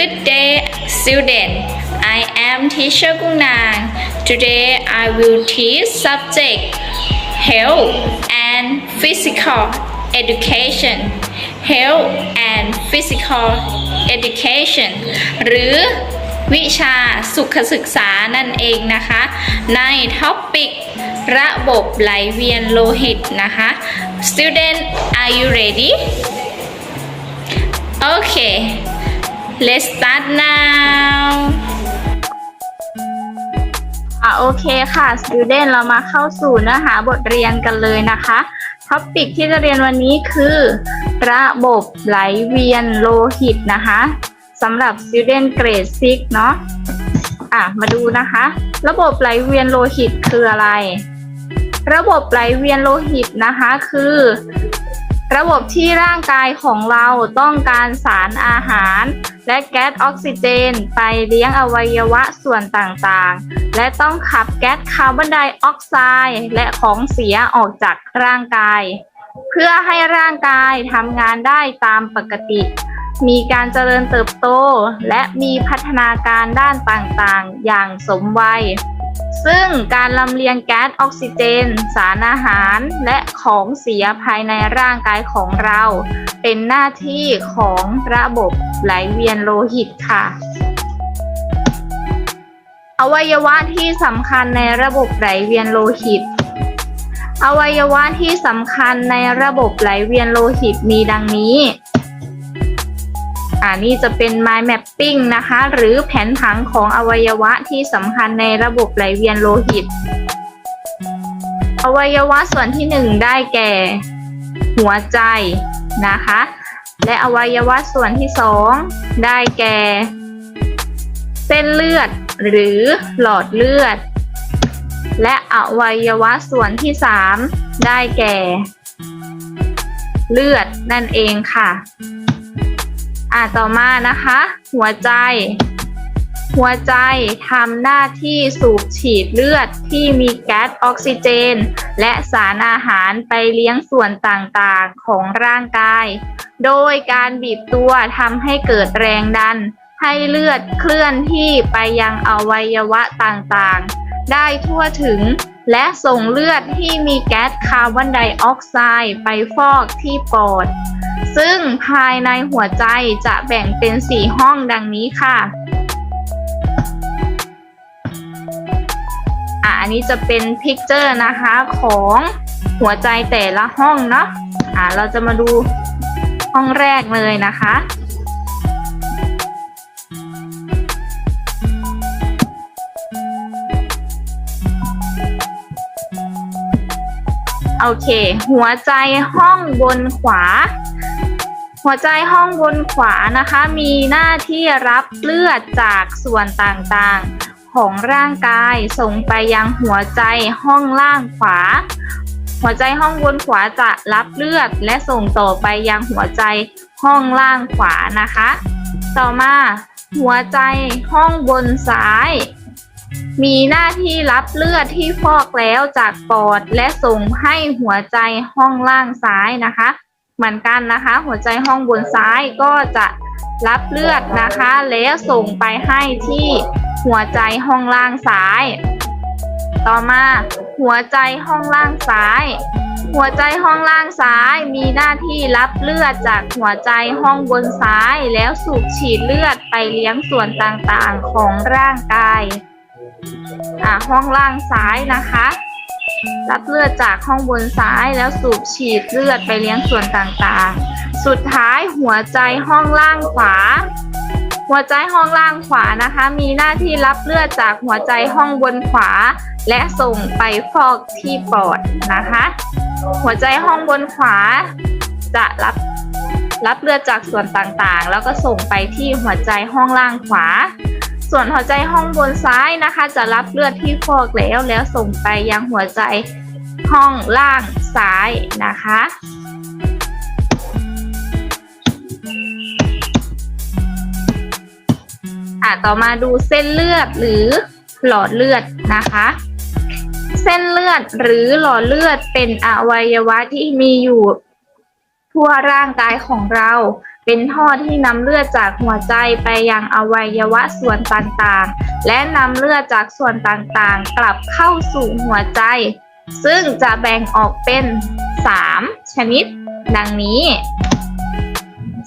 Good day, student. I am teacher Gung Nang. Today I will teach subject health and physical education. Health and physical education หรือวิชาสุขศึกษานั่นเองนะคะ ในท็อปิกระบบไหลเวียนโลหิตนะคะ Student are you ready? Okay let's start now อะโอเคค่ะ student เรามาเข้าสู่เนื้อหาบทเรียนกันเลยนะคะ ท็อปิกที่จะเรียนวันนี้คือ ระบบไหลเวียนโลหิตนะคะสำหรับ student grade 6 เนาะอะมาดูนะคะ ระบบไหลเวียนโลหิตคืออะไร ระบบไหลเวียนโลหิตนะคะคือ ระบบที่ร่างกายของเราต้องการสารอาหาร และแก๊สออกซิเจน ไปเลี้ยงอวัยวะส่วนต่างๆ และต้องขับแก๊สคาร์บอนไดออกไซด์และของเสียออกจากร่างกาย เพื่อให้ร่างกายทำงานได้ตามปกติ มีการเจริญเติบโต และมีพัฒนาการด้านต่างๆ อย่างสมวัย ซึ่งการลำเลียงแก๊สออกซิเจน สารอาหารและของเสียภายในร่างกายของเรา เป็นหน้าที่ของระบบไหลเวียนโลหิตค่ะ อวัยวะที่สำคัญในระบบไหลเวียนโลหิต อวัยวะที่สำคัญในระบบไหลเวียนโลหิตมีดังนี้ อ่านี่จะเป็น mind mapping นะคะ หรือแผนผังของอวัยวะที่สำคัญในระบบไหลเวียนโลหิต อวัยวะส่วนที่หนึ่งได้แก่ หัวใจนะคะ และอวัยวะส่วนที่สองได้แก่ เส้นเลือดหรือหลอดเลือด และอวัยวะส่วนที่สามได้แก่ เลือดนั่นเองค่ะ อ่าต่อมานะคะ หัวใจ หัวใจทำหน้าที่สูบฉีดเลือดที่มีแก๊สออกซิเจน และสารอาหารไปเลี้ยงส่วนต่างๆของร่างกาย โดยการบีบตัวทำให้เกิดแรงดัน ให้เลือดเคลื่อนที่ไปยังอวัยวะต่างๆ ได้ทั่วถึง และส่งเลือดที่มีแก๊สคาร์บอนไดออกไซด์ไปฟอกที่ปอด ซึ่งภายในหัวใจจะแบ่งเป็น 4 ห้องดังนี้ค่ะอะ อันนี้จะเป็นพิกเจอร์นะคะของหัวใจแต่ละห้องเนาะอะเราจะมาดูห้องแรกเลยนะคะ โอเค หัวใจห้องบนขวา หัวใจห้องบนขวานะคะ มีหน้าที่รับเลือดจากส่วนต่างๆ ของร่างกายส่งไปยังหัวใจห้องล่างขวา หัวใจห้องบนขวาจะรับเลือดและส่งต่อไปยังหัวใจห้องล่างขวานะคะ ต่อมา หัวใจห้องบนซ้าย มีหน้าที่รับเลือดที่ฟอกแล้วจากปอดและส่งให้หัวใจห้องล่างซ้ายนะคะ เหมือนกันนะคะ หัวใจห้องบนซ้ายก็จะรับเลือดนะคะ แล้วส่งไปให้ที่หัวใจห้องล่างซ้าย ต่อมาหัวใจห้องล่างซ้าย หัวใจห้องล่างซ้ายมีหน้าที่รับเลือดจากหัวใจห้องบนซ้าย แล้วสูบฉีดเลือดไปเลี้ยงส่วนต่างๆของร่างกาย อ่าห้องล่างซ้ายนะคะ รับเลือดจากห้องบนซ้ายแล้วสูบฉีดเลือดไปเลี้ยงส่วนต่างๆ สุดท้ายหัวใจห้องล่างขวา หัวใจห้องล่างขวานะคะ มีหน้าที่รับเลือดจากหัวใจห้องบนขวา และส่งไปฟอกที่ปอดนะคะ หัวใจห้องบนขวา จะรับรับเลือดจากส่วนต่างๆ แล้วก็ส่งไปที่หัวใจห้องล่างขวา ส่วนหัวใจห้องบนซ้ายนะคะ จะรับเลือดที่ฟอกแล้วแล้วส่งไปยังหัวใจห้องล่างซ้ายนะคะ อะต่อมาดูเส้นเลือดหรือหลอดเลือดนะคะ เส้นเลือดหรือหลอดเลือดเป็นอวัยวะที่มีอยู่ทั่วร่างกายของเรา เป็นท่อที่นำเลือดจากหัวใจไปยังอวัยวะส่วนต่างๆ และนำเลือดจากส่วนต่างๆ กลับเข้าสู่หัวใจ ซึ่งจะแบ่งออกเป็น 3 ชนิด ดังนี้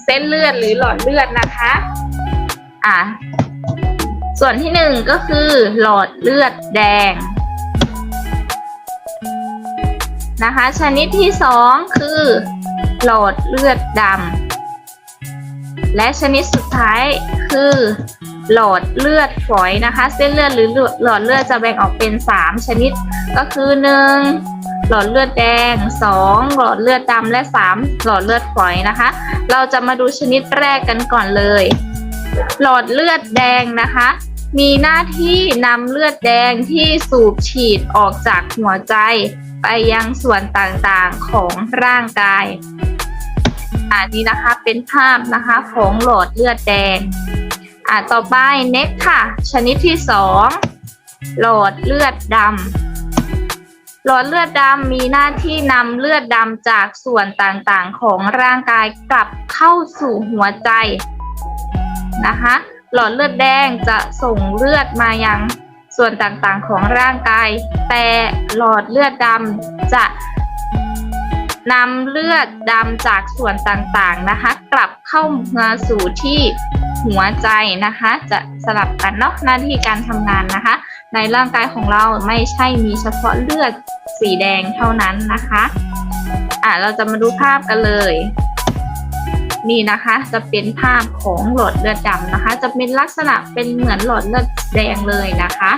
เส้นเลือดหรือหลอดเลือดนะคะอะส่วนที่หนึ่งก็คือ หลอดเลือดแดงนะคะ ชนิดที่สองคือ หลอดเลือดดำ และชนิดสุดท้ายคือหลอดเลือดฝอยนะคะ เส้นเลือดหรือหลอดเลือดจะแบ่งออกเป็น 3 ชนิด ก็คือ 1. หลอดเลือดแดง 2. หลอดเลือดดำและ 3. หลอดเลือดฝอยนะคะ เราจะมาดูชนิดแรกกันก่อนเลย หลอดเลือดแดงนะคะ มีหน้าที่นำเลือดแดงที่สูบฉีดออกจากหัวใจ ไปยังส่วนต่างๆของร่างกาย อันนี้นะคะเป็นภาพนะคะของหลอดเลือดแดงอ่าต่อไป next ค่ะ ชนิดที่สองหลอดเลือดดำหลอดเลือดดำมีหน้าที่นำเลือดดำจากส่วนต่างๆของร่างกายกลับเข้าสู่หัวใจนะคะหลอดเลือดแดงจะส่งเลือดมายังส่วนต่างๆของร่างกาย แต่หลอดเลือดดำจะ นำเลือดดำจากส่วนต่างๆนะคะ กลับเข้ามาสู่ที่หัวใจนะคะ จะสลับกันเนาะหน้าที่การทำงานนะคะ ในร่างกายของเราไม่ใช่มีเฉพาะเลือดสีแดงเท่านั้นนะคะอะเราจะมาดูภาพกันเลย นี่นะคะจะเป็นภาพของหลอดเลือดดำนะคะ จะเป็นลักษณะเป็นเหมือนหลอดเลือดแดงเลยนะคะ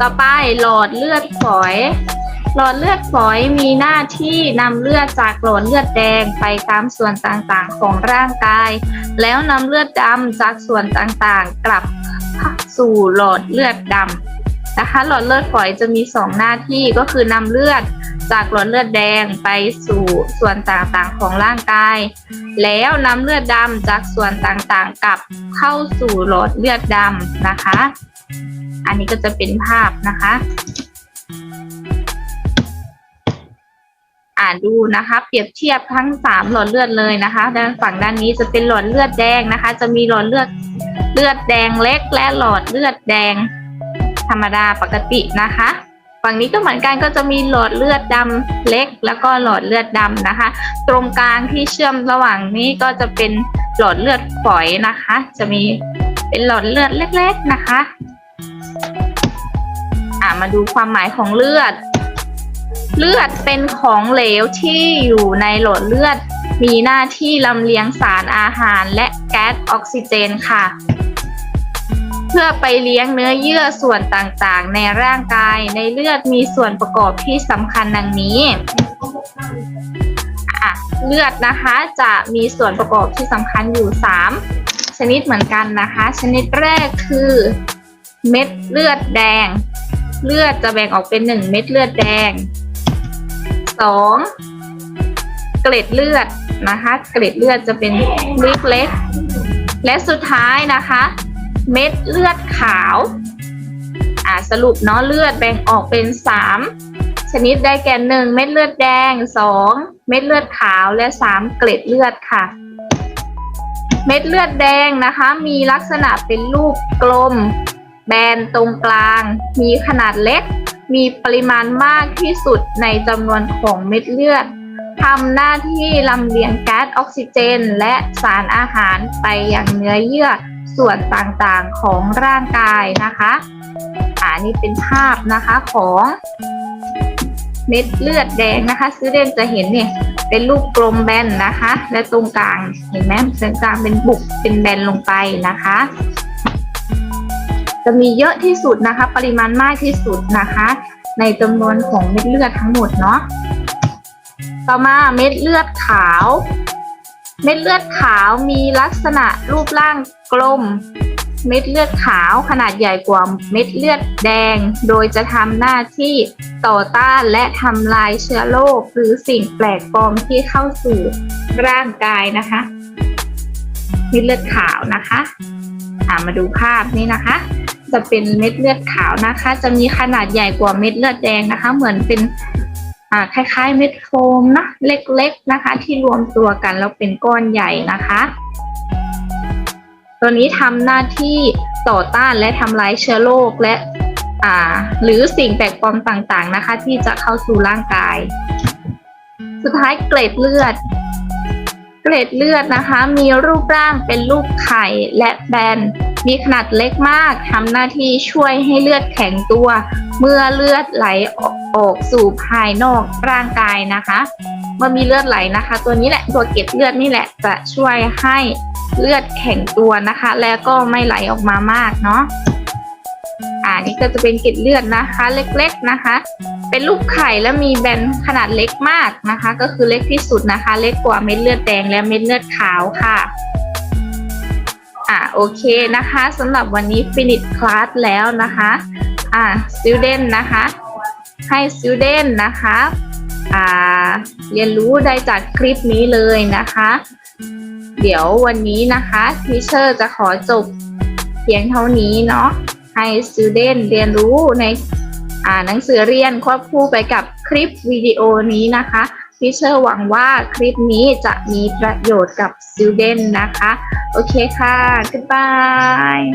ต่อไปหลอดเลือดฝอย หลอดเลือดฝอยมีหน้าที่นำเลือดจากหลอดเลือดแดงไปตามส่วนต่างๆของร่างกาย แล้วนำเลือดดำจากส่วนต่างๆ กลับสู่หลอดเลือดดำนะคะ หลอดเลือดฝอยจะมี 2 หน้าที่ก็คือนำเลือดจากหลอดเลือดแดงไปสู่ส่วนต่างๆของร่างกาย แล้วนำเลือดดำจากส่วนต่างๆกลับเข้าสู่หลอดเลือดดำนะคะ อันนี้ก็จะเป็นภาพนะคะานดูนะคะ เปรียบเทียบทั้ง 3 หลอดเลือดเลยนะคะ ด้านฝั่งด้านนี้จะเป็นหลอดเลือดแดงนะคะ จะมีหลอดเลือดเลือดแดงเล็ก และหลอดเลือดแดง ธรรมดาปกตินะคะ ฝั่งนี้ก็เหมือนกันก็จะมีหลอดเลือดดำเล็ก แล้วก็หลอดเลือดดำนะคะ ตรงกลางที่เชื่อมระหว่างนี้ก็จะเป็นหลอดเลือดฝอยนะคะ จะมีเป็นหลอดเลือดเล็ก ๆนะคะ อ่ามาดูความหมายของเลือด เลือดเป็นของเหลวที่อยู่ในหลอดเลือด มีหน้าที่ลำเลียงสารอาหารและแก๊สออกซิเจนค่ะ เพื่อไปเลี้ยงเนื้อเยื่อส่วนต่างๆ ในร่างกายในเลือดมีส่วนประกอบที่สำคัญดังนี้อะเลือดนะคะจะมีส่วนประกอบที่สำคัญอยู่ 3 ชนิดเหมือนกันนะคะ ชนิดแรกคือ เม็ดเลือดแดง เลือดจะแบ่งออกเป็น 1 เม็ดเลือดแดง 2. เกล็ดเลือดนะคะ เกล็ดเลือดจะเป็นเล็กๆและสุดท้ายนะคะ เม็ดเลือดขาวอ่าสรุปเนาะเลือดแบ่งออกเป็น3ชนิดได้แก่1เม็ดเลือดแดง2เม็ดเลือดขาวและ3เกล็ดเลือดค่ะ เม็ดเลือดแดงนะคะ มีลักษณะเป็นลูกกลม แบนตรงกลาง มีขนาดเล็ก มีปริมาณมากที่สุดในจำนวนของเม็ดเลือดทำหน้าที่ลำเลียงแก๊สออกซิเจน และสารอาหารไปยังเนื้อเยื่อส่วนต่างๆของร่างกายนะคะอ่านี่เป็นภาพนะคะของเม็ดเลือดแดงนะคะซื้อเด่นจะเห็นเนี่ยเป็นลูกกลมแบนนะคะ และตรงกลางเห็นไหมตรงกลางเป็นบุกเป็นแบนลงไปนะคะ จะมีเยอะที่สุดนะคะ ปริมาณมากที่สุดนะคะ ในจำนวนของเม็ดเลือดทั้งหมดเนาะต่อมาเม็ดเลือดขาว เม็ดเลือดขาวมีลักษณะรูปร่างกลม เม็ดเลือดขาวขนาดใหญ่กว่าเม็ดเลือดแดง โดยจะทำหน้าที่ต่อต้านและทำลายเชื้อโรคหรือสิ่งแปลกปลอมที่เข้าสู่ร่างกายนะคะ เม็ดเลือดขาวนะคะามาดูภาพนี้นะคะ จะเป็นเม็ดเลือดขาวนะคะ จะมีขนาดใหญ่กว่าเม็ดเลือดแดงนะคะ เหมือนเป็นอ่าคล้ายๆเม็ดโฟมนะเล็กๆนะคะ ที่รวมตัวกันแล้วเป็นก้อนใหญ่นะคะ ตัวนี้ทำหน้าที่ต่อต้านและทำลายเชื้อโรคและอ่าหรือสิ่งแปลกปลอมต่างๆนะคะ ที่จะเข้าสู่ร่างกาย สุดท้ายเกล็ดเลือด เกล็ดเลือดนะคะ มีรูปร่างเป็นรูปไข่และแบน มีขนาดเล็กมากทำหน้าที่ช่วยให้เลือดแข็งตัว เมื่อเลือดไหลออกออกสู่ภายนอกร่างกายนะคะเมื่อมีเลือดไหลนะคะ ตัวนี้แหละตัวเกล็ดเลือดนี่แหละ จะช่วยให้เลือดแข็งตัวนะคะ แล้วก็ไม่ไหลออกมามากเนาะ อ่านี่ก็จะเป็นเกล็ดเลือดนะคะ เล็กๆนะคะ เป็นลูกไข่และมีแบนขนาดเล็กมากนะคะ ก็คือเล็กที่สุดนะคะ เล็กกว่าเม็ดเลือดแดงและเม็ดเลือดขาวค่ะอ่าโอเคนะคะสำหรับวันนี้ finish class แล้วนะคะอ่า student นะคะ ให้ student นะคะอ่าเรียนรู้ได้จากคลิปนี้เลยนะคะ เดี๋ยววันนี้นะคะทีเชอร์จะขอจบเพียงเท่านี้เนาะ ให้ student เรียนรู้ในอ่าหนังสือเรียนควบคู่ไปกับคลิปวิดีโอนี้นะคะทิเชอร์หวังว่าคลิปนี้จะมีประโยชน์กับ student นะคะ โอเคค่ะ goodbye